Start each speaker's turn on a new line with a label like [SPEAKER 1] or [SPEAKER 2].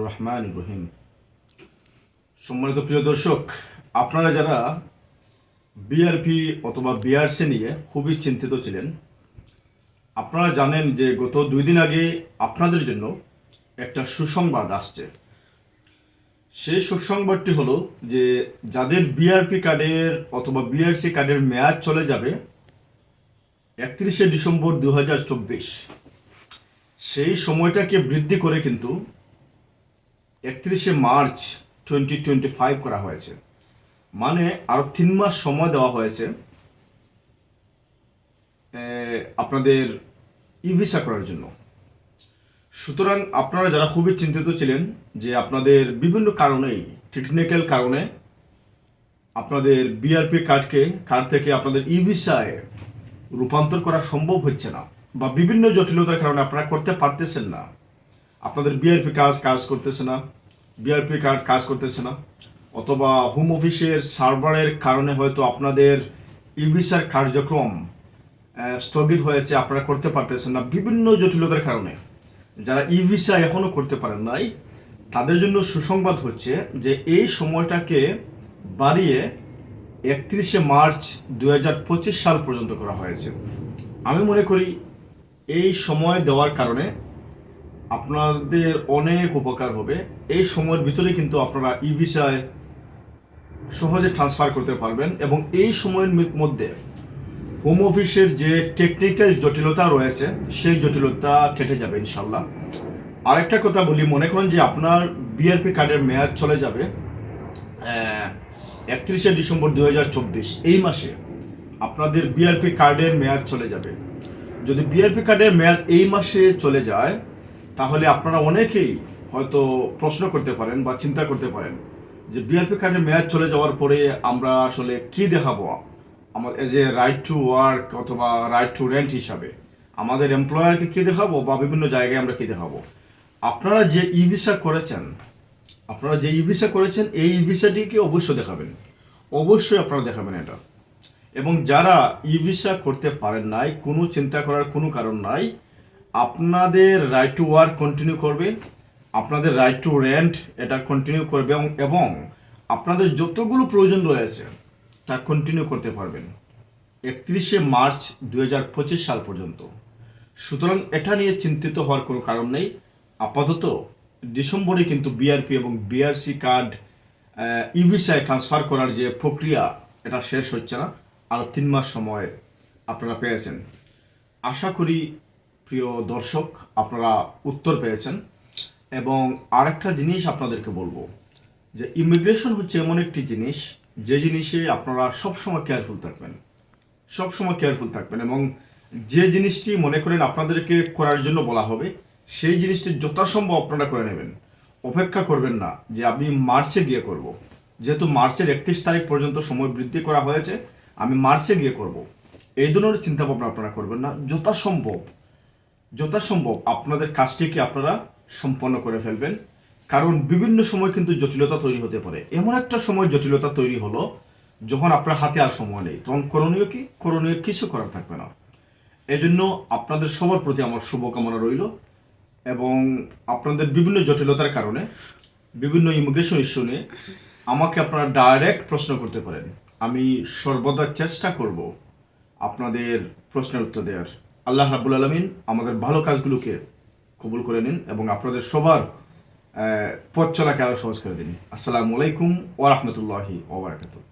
[SPEAKER 1] রহমান রহিম সম্মানিত প্রিয় দর্শক, আপনারা যারা বিআরপি অথবা বিআরসি নিয়ে খুবই চিন্তিত ছিলেন, আপনারা জানেন যে গত দুই দিন আগে আপনাদের জন্য একটা সুসংবাদ আসছে। সেই সুসংবাদটি হলো যে যাদের বিআরপি কার্ডের অথবা বিআরসি কার্ডের মেয়াদ চলে যাবে একত্রিশে ডিসেম্বর দু হাজার চব্বিশ সেই সময়টাকে বৃদ্ধি করে কিন্তু একত্রিশে মার্চ টোয়েন্টি টোয়েন্টি ফাইভ করা হয়েছে। মানে আরও তিন মাস সময় দেওয়া হয়েছে আপনাদের ই ভিসা করার জন্য। সুতরাং আপনারা যারা খুবই চিন্তিত ছিলেন যে আপনাদের বিভিন্ন কারণেই টেকনিক্যাল কারণে আপনাদের বিআরপি কার্ডকে কার্ড থেকে আপনাদের ই ভিসায় রূপান্তর করা সম্ভব হচ্ছে না বা বিভিন্ন জটিলতার কারণে আপনারা করতে পারতেছেন না। আপনাদের বিআরপি কাজ কাজ করতেছে না। বিআরপি কার্ড কাজ করতেছে না। অথবা হোম অফিসের সার্ভারের কারণে হয়তো আপনাদের ই ভিসার কার্যক্রম স্থগিত হয়েছে, আপনারা করতে পারতেছেন না। বিভিন্ন জটিলতার কারণে। যারা ই ভিসা এখনও করতে পারেন নাই, তাদের জন্য সুসংবাদ হচ্ছে যে এই সময়টাকে বাড়িয়ে একত্রিশে মার্চ দু হাজার পঁচিশ সাল পর্যন্ত করা হয়েছে। আমি মনে করি এই সময় দেওয়ার কারণে আপনাদের অনেক উপকার হবে। এই সময়ের ভিতরে কিন্তু আপনারা ই ভিসায় সহজে ট্রান্সফার করতে পারবেন এবং এই সময়ের মধ্যে হোম অফিসের যে টেকনিক্যাল জটিলতা রয়েছে, সেই জটিলতা কেটে যাবে ইনশাল্লাহ আরেকটা কথা বলি, মনে করেন যে আপনার বিআরপি কার্ডের মেয়াদ চলে যাবে একত্রিশে ডিসেম্বর দু হাজার চব্বিশ, এই মাসে আপনাদের বিআরপি কার্ডের মেয়াদ চলে যাবে। যদি বিআরপি কার্ডের মেয়াদ এই মাসে চলে যায়, তাহলে আপনারা অনেকেই হয়তো প্রশ্ন করতে পারেন বা চিন্তা করতে পারেন যে বিআরপি কার্ডের মেয়াদ চলে যাওয়ার পরে আমরা আসলে কি দেখাবো? আমাদের যে রাইট টু ওয়ার্ক অথবা রাইট টু রেন্ট হিসাবে আমাদের এমপ্লয়ারকে কি দেখাবো বা বিভিন্ন জায়গায় আমরা কি দেখাবো? আপনারা যে ই ভিসা করেছেন, আপনারা যে ই ভিসা করেছেন, এই ই ভিসাটিকে অবশ্যই দেখাবেন। অবশ্যই আপনারা দেখাবেন এটা। এবং যারা ই ভিসা করতে পারেন নাই, কোনো চিন্তা করার কোনো কারণ নাই, আপনাদের রাইট টু ওয়ার্ক কন্টিনিউ করবে, আপনাদের রাইট টু রেন্ট এটা কন্টিনিউ করবে এবং আপনাদের যতগুলো প্রয়োজন রয়েছে, তা কন্টিনিউ করতে পারবেন। একত্রিশে মার্চ দু হাজার পঁচিশ সাল পর্যন্ত। সুতরাং এটা নিয়ে চিন্তিত হওয়ার কোনো কারণ নেই। আপাতত ডিসেম্বরে কিন্তু বিআরপি এবং বিআরসি কার্ড ই ভিসায় ট্রান্সফার করার যে প্রক্রিয়া, এটা শেষ হচ্ছে না। আরও তিন মাস সময় আপনারা পেয়েছেন। আশা করি, প্রিয় দর্শক, আপনারা উত্তর পেয়েছেন। এবং আরেকটা জিনিস আপনাদেরকে বলব, যে ইমিগ্রেশন হচ্ছে এমন একটি জিনিস, যে জিনিসে আপনারা সবসময় কেয়ারফুল থাকবেন। সবসময় কেয়ারফুল থাকবেন এবং যে জিনিসটি মনে করেন আপনাদেরকে করার জন্য বলা হবে, সেই জিনিসটি যথাসম্ভব আপনারা করে নেবেন। অপেক্ষা করবেন না যে আমি মার্চে গিয়ে করব। যেহেতু মার্চের একত্রিশ তারিখ পর্যন্ত সময় বৃদ্ধি করা হয়েছে আমি মার্চে গিয়ে করব। এই ধরনের চিন্তা ভাবনা আপনারা করবেন না। যথাসম্ভব যথাসম্ভব আপনাদের কাজটিকে আপনারা সম্পন্ন করে ফেলবেন। কারণ বিভিন্ন সময় কিন্তু জটিলতা তৈরি হতে পারে। এমন একটা সময় জটিলতা তৈরি হলো যখন আপনার হাতে আর সময় নেই। তখন করণীয় কি? করণীয় কিছু করার থাকবে না। এই জন্য আপনাদের সবার প্রতি আমার শুভকামনা রইল এবং আপনাদের বিভিন্ন জটিলতার কারণে, বিভিন্ন ইমিগ্রেশন ইস্যু নিয়ে আমাকে আপনারা ডাইরেক্ট প্রশ্ন করতে পারেন। আমি সর্বদা চেষ্টা করব আপনাদের প্রশ্নের উত্তর দেওয়ার। আল্লাহ রাবুল আলমিন আমাদের ভালো কাজগুলোকে কবুল করে নিন এবং আপনাদের সবার পথ চলাকে আরও সহজ করে দিন। আসসালামু আলাইকুম ওরহমতুল্লাহি ওবরাকাতুহ